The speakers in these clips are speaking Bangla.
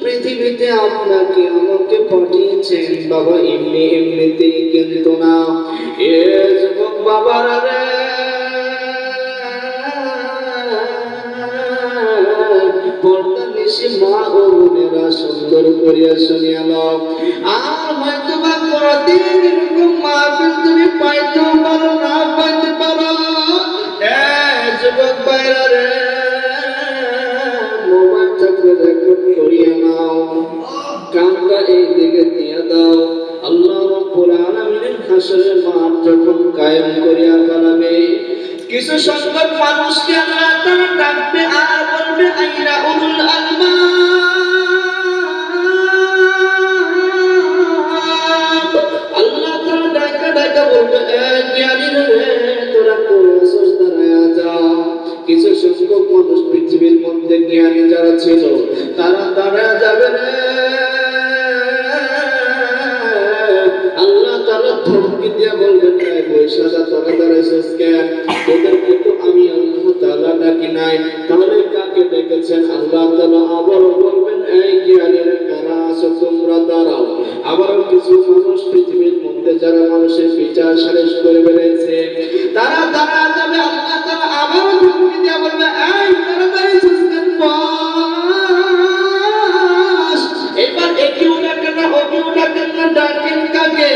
পৃথিবীতে আপনাকে আমাকে পাঠিয়েছেন। বাবা, এমনি এমনিতেই কিন্তু না। যুবক মা সুন্দর করিয়া শুনিয়া আর হয়তো বা কোনদিন তুমি পারো, না পারো। যুবক রে। রেকর্ড করিয়া নাও কানটা এই দিকে দিয়ে দাও আল্লাহ রব্বুল আলামিনের হাসরের মাঠ যখন কায়েম করিয়া ফেলাবে কিছু সংখ্যক মানুষকে আল্লাহ তাআলা ডাকবে আর বলবে আইনা উলুল আলবাব আল্লাহ তাআলা ডাকা ডাকা বলবে, এ জ্ঞানীরা রে তোরা কোন যা কিছু সংখ্যক মানুষ পৃথিবীর মধ্যে জ্ঞানী যারা ছিল, তারা দাঁড়ায়া যাবে আল্লাহ তাআলা ধমকি দিয়ে বলবেন তোরা আমি আল্লাহ ডাকি নাই। তাহলে কাকে আল্লাহ আবারও বলবেন, এই জ্ঞানীর কারা আছো তোমরা? দাঁড়াও। কিছু মানুষ পৃথিবীর মধ্যে যারা মানুষের বিচার সালিশ করে বেড়েছে, তারা দাঁড়া যাবে। আল্লাহ তাআলা আবারও ধমকি দিয়ে বলবে, এই তোরা দাঁড়াইছিস কেন বস এবার একেও ডাকেন না ওকেও ডাকেন না ডাকেন কাকে?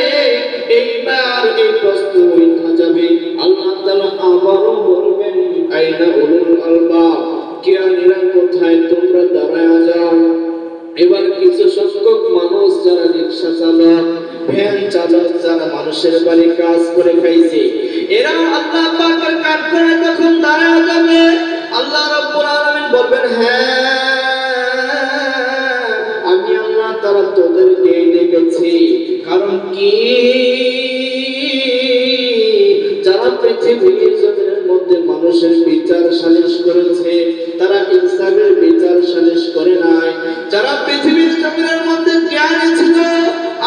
এইবার এই প্রশ্ন উঠা যাবে। আল্লাহ তাআলা আবারও বলবেন, আইনা উলুল আলবাব জ্ঞানীরা কোথায়? তোমরা দাঁড়ায় যাও। এবার কিছু সংখ্যক মানুষ যারা রিক্সা চালক, ভ্যান চালক, যারা মানুষের বাড়ি কাজ করে খাইছে, এরাও আল্লাহ পাকের কাঠগড়ায় যখন দাঁড়ায় যাবে, আল্লাহ রাব্বুল আলামিন বলবেন হ্যাঁ আমি আল্লাহ তাআলা তোদেরকে ডেকেছি কারণ কি? যারা পৃথিবীর মধ্যে মানুষের বিচার সালিশ করেছে, তারা ইনসাফের বিচার সালিশ করে নাই। যারা পৃথিবীর জমিনের মধ্যে জ্ঞানী ছিল,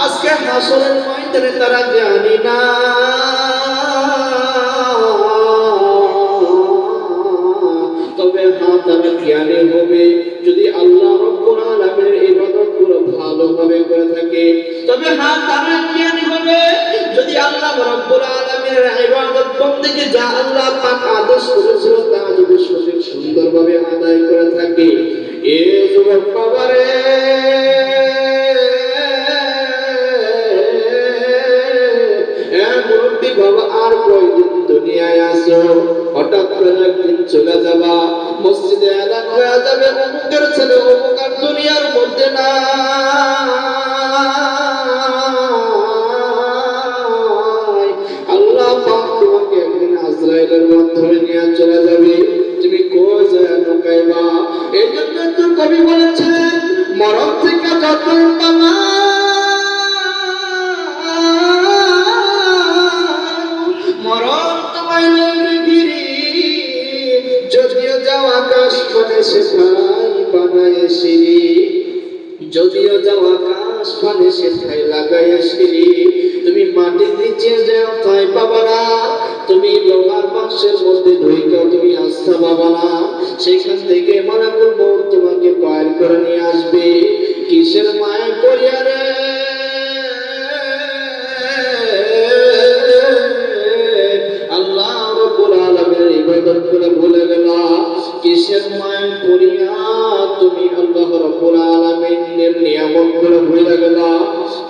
আজকে হাসরের ময়দানে তারা জ্ঞানী না। তবে হ্যাঁ তারা জ্ঞানী হবে, যদি আল্লাহ রব্বুল আলামিনের ইবাদতগুলো ভালোভাবে করে থাকে, তবে হ্যাঁ তারা জ্ঞানী হবে। যদি আল্লাহ রব্বুল আলামিনের ইবাদত বন্দেগী যা আল্লাহ পাক আদেশ করেছিল তা যদি সঠিক সুন্দরভাবে আদায় করে থাকে, এ যুবক যাবা, মসজিদে যাবে দুনিয়ার মধ্যে না চলে যাবে। তুমি কই যায় লুকাইবা এই জন্য তো কবি বলেছেন মরণ থেকে যত পালা, মরণ তোমায় যদিও যাও আকাশ মানে সে ঠাই বানায় যদিও যাও আকাশ মানে সে ঠাই লাগায় তুমি মাটির নিচে যাও তাই না। তুমি লোহার বাক্সের মধ্যে ঢুইকাও, তুমি আস্থা পাবা না। সেখান থেকে মালাকুল মৌত তোমাকে বাইর করে নিয়ে আসবে। কিসের মায় পড়িয়া রে? আল্লাহ করে ভুলে গেলা। কিসের মায় পড়িয়া তুমি আল্লাহ রব্বুল আলামিনের নিয়ামত করে ভুলে গেলা।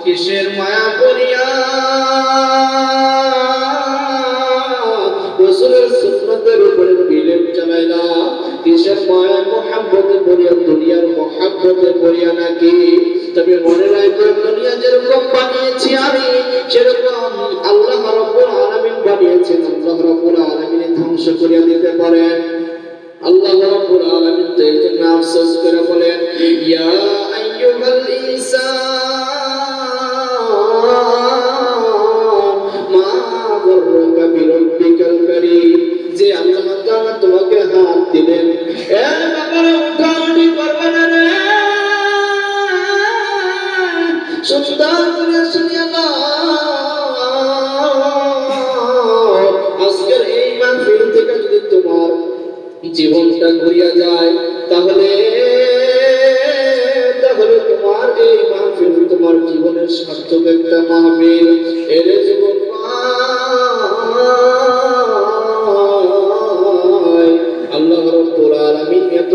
কিসের মায়া পড়িয়া রসুলের সুন্নতের উপরে বিলেপ চালাইলা কিসের মায়া মোহাব্বতে পড়িয়া দুনিয়ার মোহাব্বতে পড়িয়া নাকি? তবে মনে রাখবে দুনিয়া যেরকম বানিয়েছি আমি, সেরকম আল্লাহ রব্বুল আলামিন বানিয়েছেন। আল্লাহ রব্বুল আলামিন ধ্বংস করিয়া দিতে পারেন। আল্লাহ রাব্বুল আলামিন তো এই জন্য আফসোস করে বলেন, ইয়া আইয়ুহাল ইনসান, মা গররকা যে আল্লাহ তাআলা তোমাকে হাত দিলেন জীবনটা ঘুরিয়া যায়, তাহলে তাহলে তোমার এই মাহফিল তোমার জীবনের সার্থক একটা মাহফিল। এর জীবন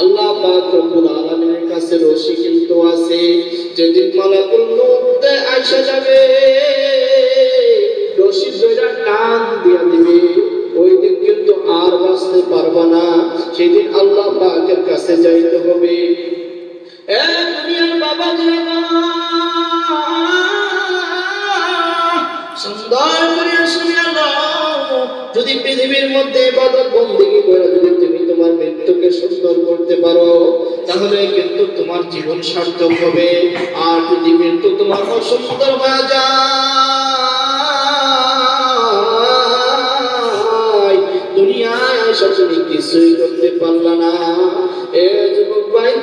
আল্লাহ পাক রব্বুল আলামিনের কাছে রশি কিন্তু আছে। যেদিন মালাকুল মউত আইসা যাবে, রশি ধরে টান দিয়া দিবে। ওই দিন কিন্তু আর বাঁচতে পারবা না। সেদিন আল্লাহ পাকের কাছে যাইতে হবে। এ দুনিয়ার বাবা সুন্দর করে শুনিয়া যদি পৃথিবীর মধ্যে ইবাদত বন্দেগী করে যদি মৃত্যুকে সুন্দর করতে পারো, তাহলে কিন্তু তোমার জীবন সার্থক হবে। আর যদি মৃত্যু তোমার অসুন্দর হয়ে যায়, দুনিয়ায় তুমি কিছুই করতে পারলা না।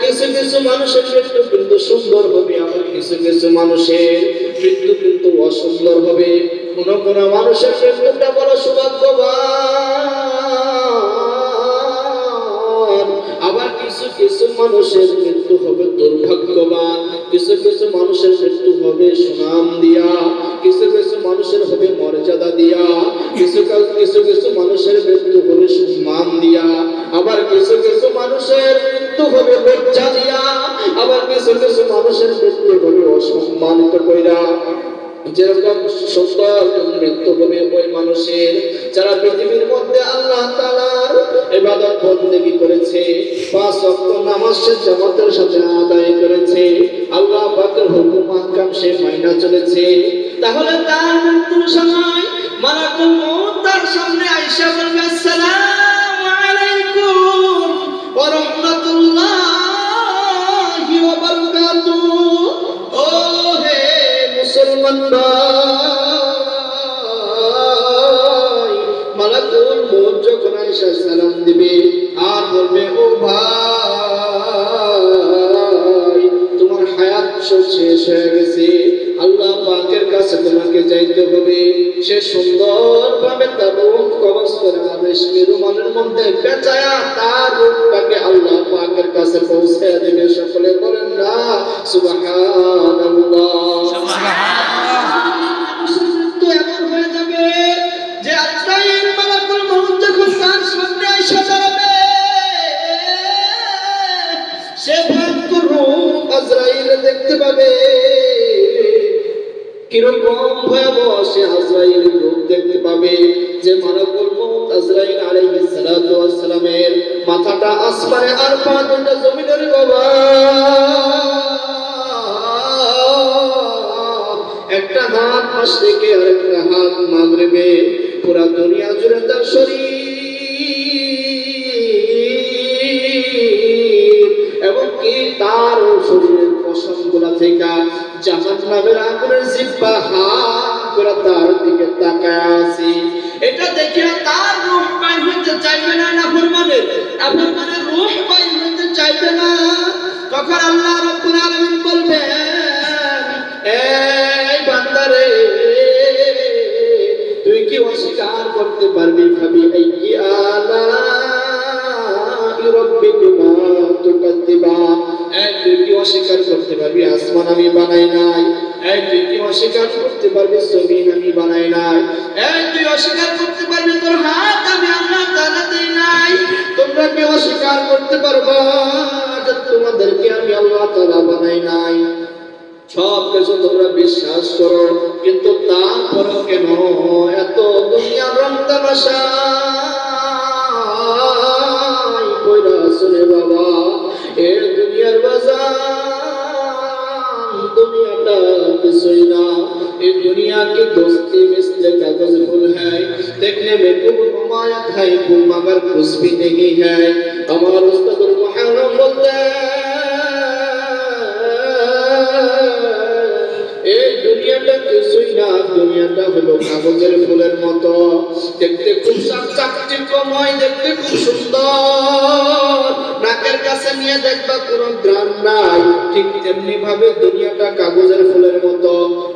কিছু কিছু মানুষের মৃত্যু কিন্তু সুন্দর হবে, আবার কিছু কিছু মানুষের মৃত্যু কিন্তু অসুন্দর হবে। কোন কোন মানুষের মৃত্যুটা মানুষের মৃত্যু হবে দুর্ভাগ্যবান। কিছু কিছু মানুষের মৃত্যু হবে সুনাম দিয়া। কিছু কিছু মানুষের হবে মর্যাদা দিয়া। কিছু কিছু কিছু মানুষের মৃত্যু হবে সম্মান দিয়া। আবার কিছু কিছু মানুষের মৃত্যু হবে লজ্জা দিয়া। আবার কিছু কিছু মানুষের মৃত্যু হবে অসম্মানিত কইরা। যেরকম সুন্দর মৃত্যু হবে ওই মানুষের, যারা পৃথিবীর মধ্যে আল্লাহ তাআলার ইবাদত বন্দেগী করেছে, পাঁচ ওয়াক্ত নামাজ সে জামাতের সাথে আদায় করেছে, আল্লাহ পাকের হুকুম আহকাম সে মাইনা চলেছে। তাহলে তার মৃত্যুর সময় মালাকুল মউত তার সামনে আয়েশা বলবে আসসালামু ভাই মালাকুল মউত যখন আয়েশা দিবে, আর বলবে, ও ভাই, তোমার হায়াত শেষ হয়ে গেছে। আল্লাহ পাকের তোমাকে যাইতে হবে। সে সুন্দর ভাবে তার রূপ কবজ করে রেশমি রুমালের মধ্যে পেঁচায়া তার রূপটাকে আল্লাহ পাকের কাছে পৌঁছে দেবে। সকলে বলেন না হয়ে দেখতে পাবে। কীরকম ভয়াবহ সে আজরাইলের রূপ দেখতে পাবে? যে মালাকুল মউত আজরাইল আলাইহিস সালাতু ওয়াসসালামের মাথাটা আসমানে আর পা দুটো জমিনের বাবা। একটা হাত মাশরিকে আর একটা হাত মাগরিবে। পুরা দুনিয়া জুড়ে তার শরীর। এবং কি তার শরীরের পশমগুলা থেকে জাহান নামের আগুনের জিব্বা হাত করে তার দিকে তাকায় আছি এটা দেখে তার রূহ বাইর হইতে চাইবে না না ফরমানের আপনার রূহ বাইর হইতে চাইবে না? তখন আল্লাহ রাব্বুল আলামিন বলবেন, এই বান্দারে, তুই কি অস্বীকার করতে পারবি? ভাবি এই কি আলা রব্বিকুমা তুকাদ্দিবা। এই তুই অস্বীকার করতে পারবি? আসমান আমি বানাই নাই। এই অস্বীকার করতে পারবি? জমিন আমি বানাই নাই। এই তুই অস্বীকার করতে পারবি? তোর হাত আমি আল্লাহ তাআলা দেই নাই। তোমরা কি অস্বীকার করতে পারবা? তোমাদেরকে আমি আল্লাহ তাআলা বানাই নাই। সব কিছু তোমরা বিশ্বাস করো, কিন্তু তারপরও কেন এত দুনিয়ার রং বাবা, এর দুনিয়া কি দোস্তি মিসলে কাগজ ফুল হ্যায়। দেখলে মে খুব হুমায়াত আমার উস্তাদ মুহাররম বলতে, এই দুনিয়াটা কিছুই না, দুনিয়াটা হলো কাগজের ফুলের মতো। দেখতে খুব চাকচিক্যময় দেখতে খুব সুন্দর। নাকের কাছে নিয়ে দেখবা কোনো গ্রাম নাই। ঠিক তেমনি ভাবে দুনিয়াটা কাগজের ফুলের মতো।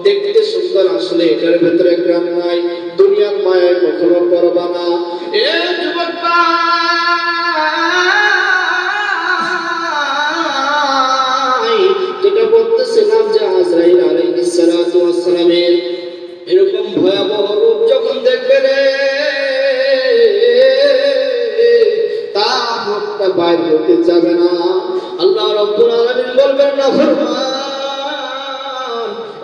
দেখতে সুন্দর আসলে এটার ভেতরে গ্রাম নাই। দুনিয়ার মায়ের কখনো পড়বা না। এ যুবক যেটা বলতেছিলাম যে আজরাইল আলাইহিস সালাতু ওয়াস সালামের এরকম ভয়াবহ রূপ যখন দেখবে রে বাইর হতে যাবে না। আল্লাহ রব্বুল আলামিন বলবেন, না, ফরমান,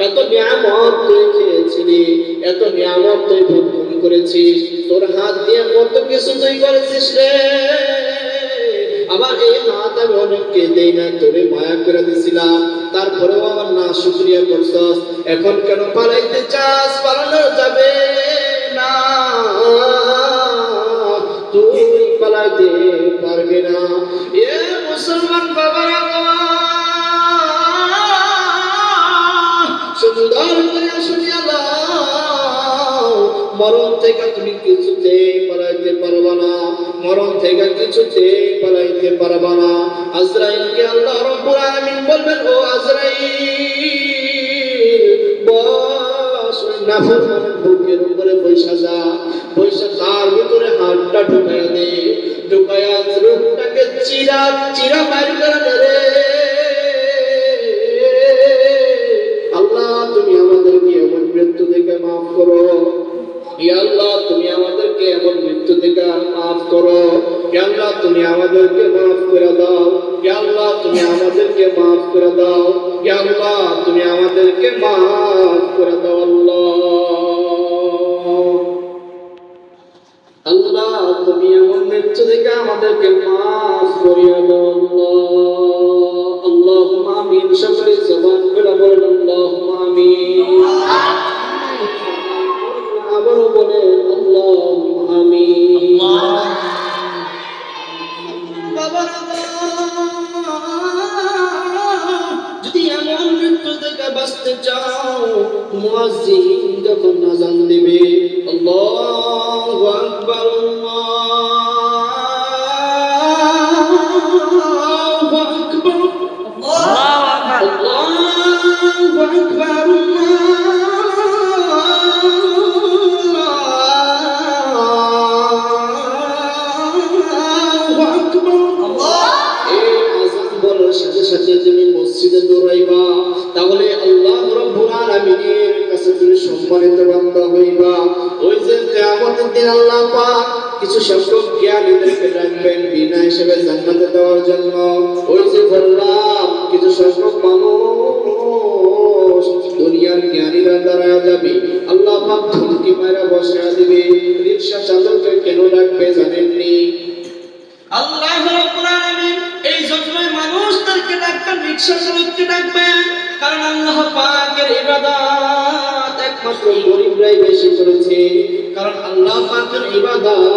এত নিয়ামত তুই খেয়েছিলি, এত নিয়ামত তুই ভক্ষণ করেছিস, তোর হাত দিয়ে কত কিছু তুই করেছিস রে? আবার এই হাত আমি অনেককে দেই না তোরে মায়া করে দিছিলাম। তারপরেও আমার না শুক্রিয়া করছস। এখন কেন পালাইতে চাস? পালানো যাবে না। পালাইতে পারবি না। এ মুসলমান বাবারা সুন্দর করে শুনিয়া মরণ থেকে তুমি কিছুতে পালাইতে পারবা না। মরণ থেকে কিছুতে পালাইতে পারবা না। আজরাইলকে আল্লাহ রব্বুল আলামিন বলবেন, ও আজরাইল, বস উপরে বৈশা যা তার ভিতরে হাতটা ঢুকাইয়া দে। রূপটাকে চিরা চিরা বাইর করে আল্লাহ, তুমি আমাদেরকে এমন মৃত্যু থেকে মাফ করো। তুমি আমাদেরকে এমন মৃত্যু থেকে মাফ করো। তুমি আমাদেরকে মাফ করে দাও। আল্লাহ, তুমি আমাদেরকে মাফ করে দাও। আল্লাহ, তুমি আমাদেরকে মাফ থেকে আমাদেরকে মাফ করিয়া দাও আল্লাহ। আল্লাহুম্মা আমিন। সকলে জবান খুলে বলেন, আল্লাহুম্মা আমিন। আবারও বলে আল্লাহুম্মা আমিন। যদি এমন মৃত্যু থেকে বাঁচতে চাও, মুয়াজ্জিন যখন আজান দিবে, আল্লাহু আকবার, আল্লাহু সাথে তুমি মসজিদে দৌড়াইবা তাহলে আল্লাহ রাব্বুল আলামিনের কাছে তুমি সম্মানিত বান্দা হইবা। ওই যে কিয়ামতের দিন আল্লাহ পাক কিছু সংখ্যক জ্ঞানীদেরকে রাখবেন, বিনা হিসেবে জান্নাতে দেওয়ার জন্য। ওই যে বললাম, কিছু সংখ্যক মানুষ দুনিয়ার জ্ঞানীরা দাঁড়ায় যাবে। আল্লাহ পাক ধমকি মারা দিবে রিক্সা চালককে কেন ডাকবে জানেননি? আল্লাহ রাব্বুল আলামিন যতই মানুষদেরকে ডাকবেন, রিকশা চালককে ডাকবেন। কারণ আল্লাহ পাকের ইবাদত একমাত্র গরিবরাই বেশি করেছে। কারণ আল্লাহ পাকের ইবাদত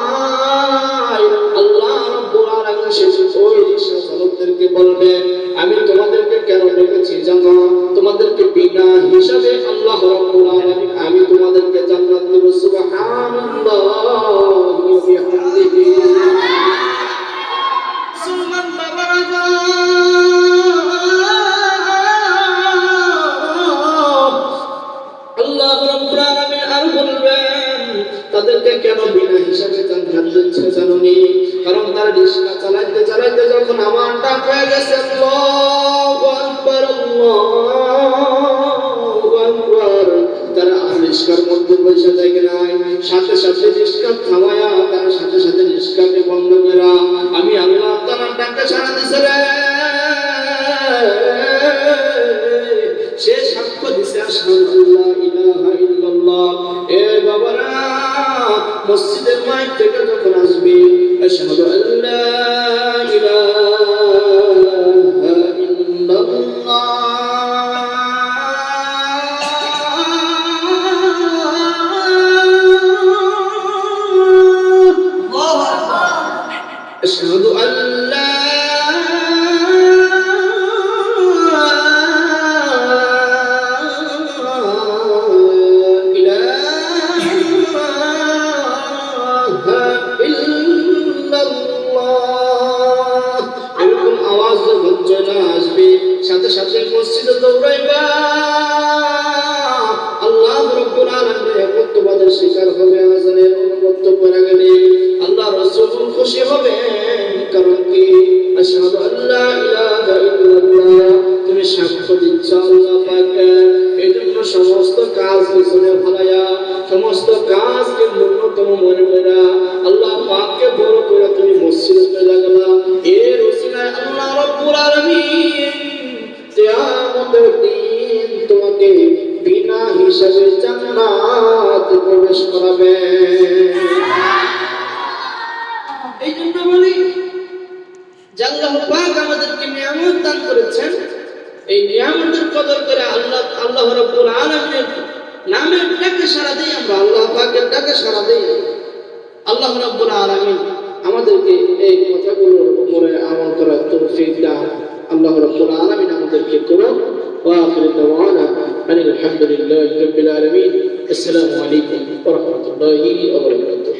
রিকশা বলবে, আমি তোমাদেরকে কেন ডেকেছি জানো? তোমাদেরকে বিনা হিসাবে আল্লাহ রাব্বুল আলামিন, আমি তোমাদেরকে জান্নাত দেব, সুবহানাল্লাহ, ওয়া বিহামদিহি। পয়সা যায় নাই। সাথে সাথে তারা সাথে সাথে রিস্কাকে বন্ধ করা আমি আল্লাহ সাড়া দিছে রে। সে সাক্ষ্য দিছে আল্লা ইলাহা ইল্লাল্লাহ। এ বাবারা, মসজিদের মাইক থেকে যখন আসবে, আশহাদু আল্লা করা গেলে আল্লাহ রসুল খুশি হবে, কারণ কি? আশহাদু আল্লা ইলাহা ইল্লাল্লাহ, তুমি সাক্ষ্য দিচ্ছ আল্লাহ পাকের। এই সমস্ত কাজ পিছনে ভালাইয়া সমস্ত কাজকে ন্যূনতম মনে করা আল্লাহ পাককে বড় করে তুমি মসজিদে লাগালা এর উসিলায় আল্লাহ রব্বুল আলামিন কিয়ামতের দিন তোমাকে বিনা হিসাবে জান্নাত প্রবেশ করাবে। এই জন্য বলি যে আল্লাহ পাক আমাদেরকে নিয়ামত দান করেছেন এই নিয়ামতের কদর করে আল্লাহ আল্লাহ রাব্বুল আলামিনের নামের ডাকে সাড়া দিই আমরা আল্লাহ পাকের ডাকে সাড়া দিই আল্লাহ রাব্বুল আলামিন আমাদেরকে এই কথাগুলোর উপরে আমল করার তৌফিক দান আল্লাহ রাব্বুল আলামিন আমাদেরকে করুন وآخر دعوانا أن الحمد لله رب العالمين السلام عليكم ورحمة الله وبركاته